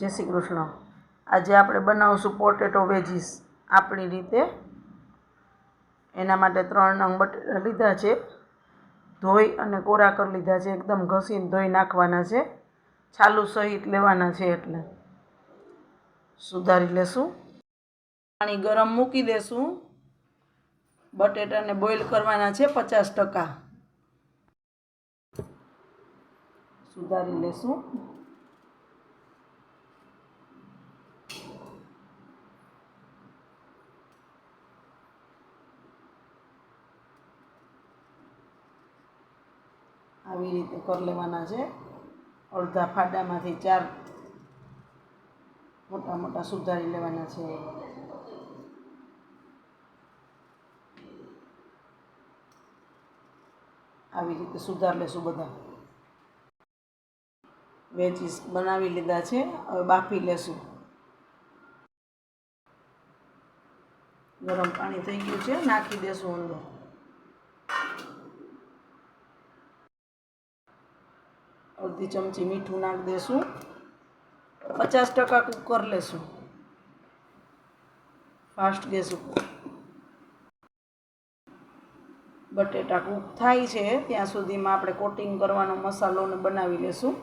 જય શ્રી કૃષ્ણ. આજે આપણે બનાવશું પોટેટો વેજીસ. આપણી રીતે એના માટે ત્રણ નંગ બટેટા લીધા છે. ધોઈ અને કોરા કરી લીધા છે. એકદમ ઘસીને ધોઈ નાખવાના છે. છાલું સહિત લેવાના છે એટલે. સુધારી લેશું. પાણી ગરમ મૂકી દેશું. બટેટાને બોઇલ કરવાના છે પચાસ ટકા. સુધારી લેશું. આવી રીતે કરી લેવાના છે. અડધા ફાડામાંથી ચાર મોટા મોટા સુધારી લેવાના છે. આવી રીતે સુધાર લેશું બધા. વેજીસ બનાવી લીધા છે, હવે બાફી લેશું. ગરમ પાણી થઈ ગયું છે, નાખી દેશું અંદર. અડધી ચમચી મીઠું નાખી દેશું. પચાસ ટકા કુકર લેશું. ફાસ્ટ ગેસ ઉપર. બટેટા કૂક થાય છે, ત્યાં સુધીમાં આપણે કોટિંગ કરવાનો મસાલોને બનાવી લેશું.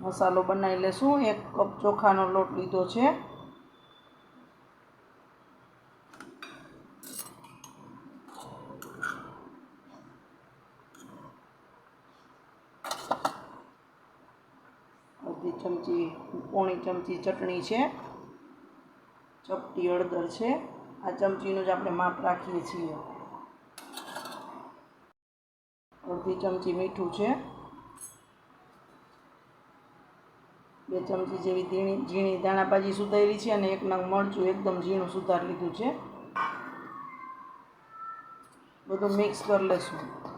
મસાલો બનાવી લેશું. એક કપ ચોખાનો લોટ લીધો છે. અડધી ચમચી, પોણી ચમચી ચટણી છે. ચપટી હળદર છે. આ ચમચીનું જ આપણે માપ રાખીએ છીએ. અડધી ચમચી મીઠું છે. બે ચમચી જેવી ઝીણી ઝીણી દાણાભાજી સુધારી છે અને એક નંગ મરચું એકદમ ઝીણું સુધાર લીધું છે. બધું મિક્સ કરી લેશું.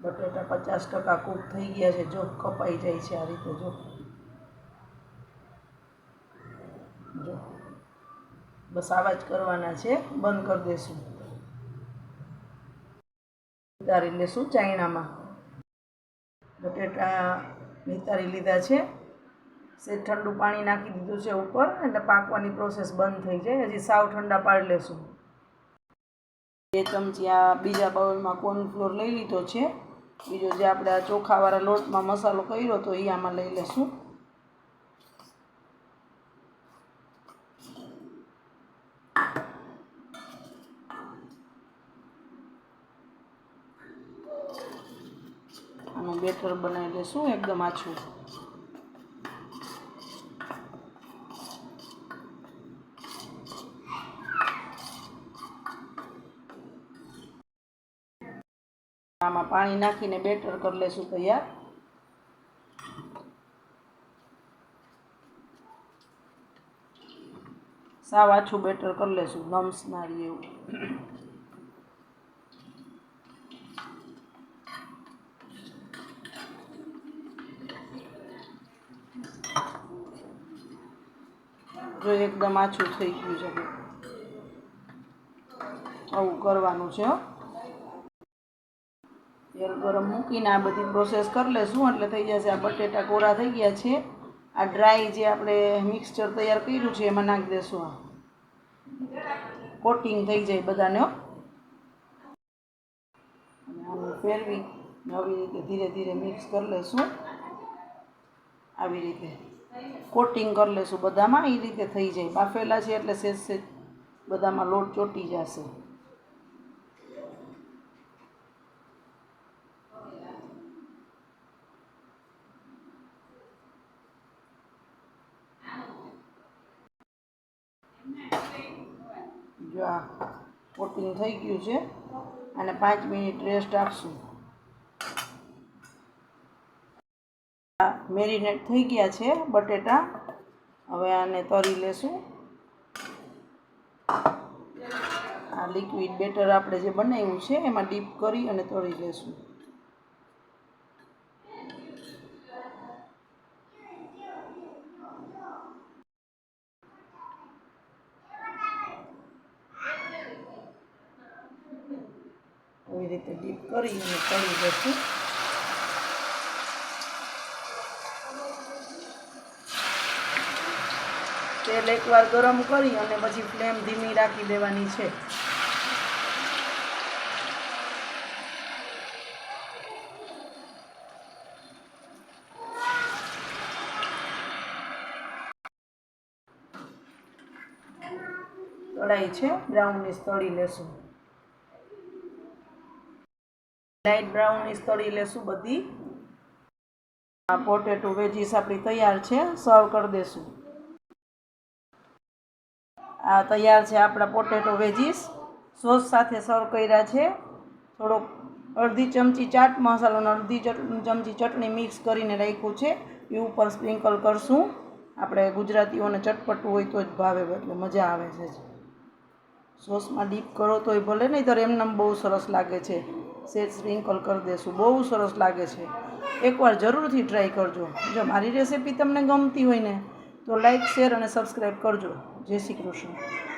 બટેટા પચાસ ટકા કૂક થઈ ગયા છે. જો કપાઈ જાય છે આ રીતે, જો. જો. બસ આવા જ કરવાના છે. બંધ કરી દઈશું નિતારી લેશું ચાઈનામાં બટેટા નિતારી લીધા છે. સે ઠંડુ પાણી નાખી દીધું છે ઉપર, એટલે પાકવાની પ્રોસેસ બંધ થઈ જાય. હજી સાવ ઠંડા પાડી લેશું. બે ચમચી આ બીજા બાઉલમાં કોર્નફ્લોર લઈ લીધો છે. બીજો જે આપણે આ ચોખાવાળા લોટમાં મસાલો કર્યો તો એ આમાં લઈ લેશું. આનું બેટર બનાવી લેશું એકદમ આછું. આમાં પાણી નાખીને બેટર કરી લેશું તૈયાર. સાવ આછું બેટર કરી લેશું નમ્સ ના એવું. જો એકદમ આછું થઈ ગયું છે. આવું કરવાનું છે તેલ ગરમ મૂકીને આ બધી પ્રોસેસ કરી લેશું. એટલે થઈ જશે આ બટેટા કોરા થઈ ગયા છે. આ ડ્રાય જે આપણે મિક્સચર તૈયાર કર્યું છે, એમાં નાખી દેશું આ. કોટિંગ થઈ જાય બધાને આને ફેરવી આવી રીતે ધીરે ધીરે મિક્સ કરી લેશું. આવી રીતે કોટિંગ કરી લેશું બધામાં. એ રીતે થઈ જાય. બાફેલા છે એટલે સેજ સેજ બધામાં લોટ ચોટી જશે. જો આ કોટિંગ થઈ ગયું છે અને પાંચ મિનિટ રેસ્ટ આપશું. મેરિનેટ થઈ ગયા છે બટેટા. હવે આને તરી લેશું. આ લિક્વિડ બેટર આપણે જે બનાવ્યું છે એમાં ડીપ કરી અને તળી લેશું. રીતે ડીપ કરી અને તળી દઈશું. તેલ એકવાર ગરમ કરી અને પછી ફ્લેમ ધીમી રાખી દેવાની છે. કઢાઈ છે. બ્રાઉનીસ તળી લેશું. લાઈટ બ્રાઉનીસ તળી લેશું બધી? પોટેટો વેજીસ આપણી તૈયાર છે સર્વ કરી દેશું. આ તૈયાર છે આપણા પોટેટો વેજીસ. સોસ સાથે સર્વ કર્યા છે. થોડોક અડધી ચમચી ચાટ મસાલો અડધી ચમચી ચટણી મિક્સ કરીને રાખ્યું છે. એ ઉપર સ્પ્રિંકલ કરશું. આપણે ગુજરાતીઓને ચટપટું હોય તો જ ભાવે, એટલે મજા આવે છે સોસમાં ડીપ કરો તોય ભલે નહીં તો એમને બહુ સરસ લાગે છે. સેજ સ્પ્રિંકલ કરી દેશું બહુ સરસ લાગે છે. એકવાર જરૂરથી ટ્રાય કરજો. જો મારી રેસીપી તમને ગમતી હોય ને, તો લાઈક શેર અને સબસ્ક્રાઈબ કરજો. જય શ્રી કૃષ્ણ.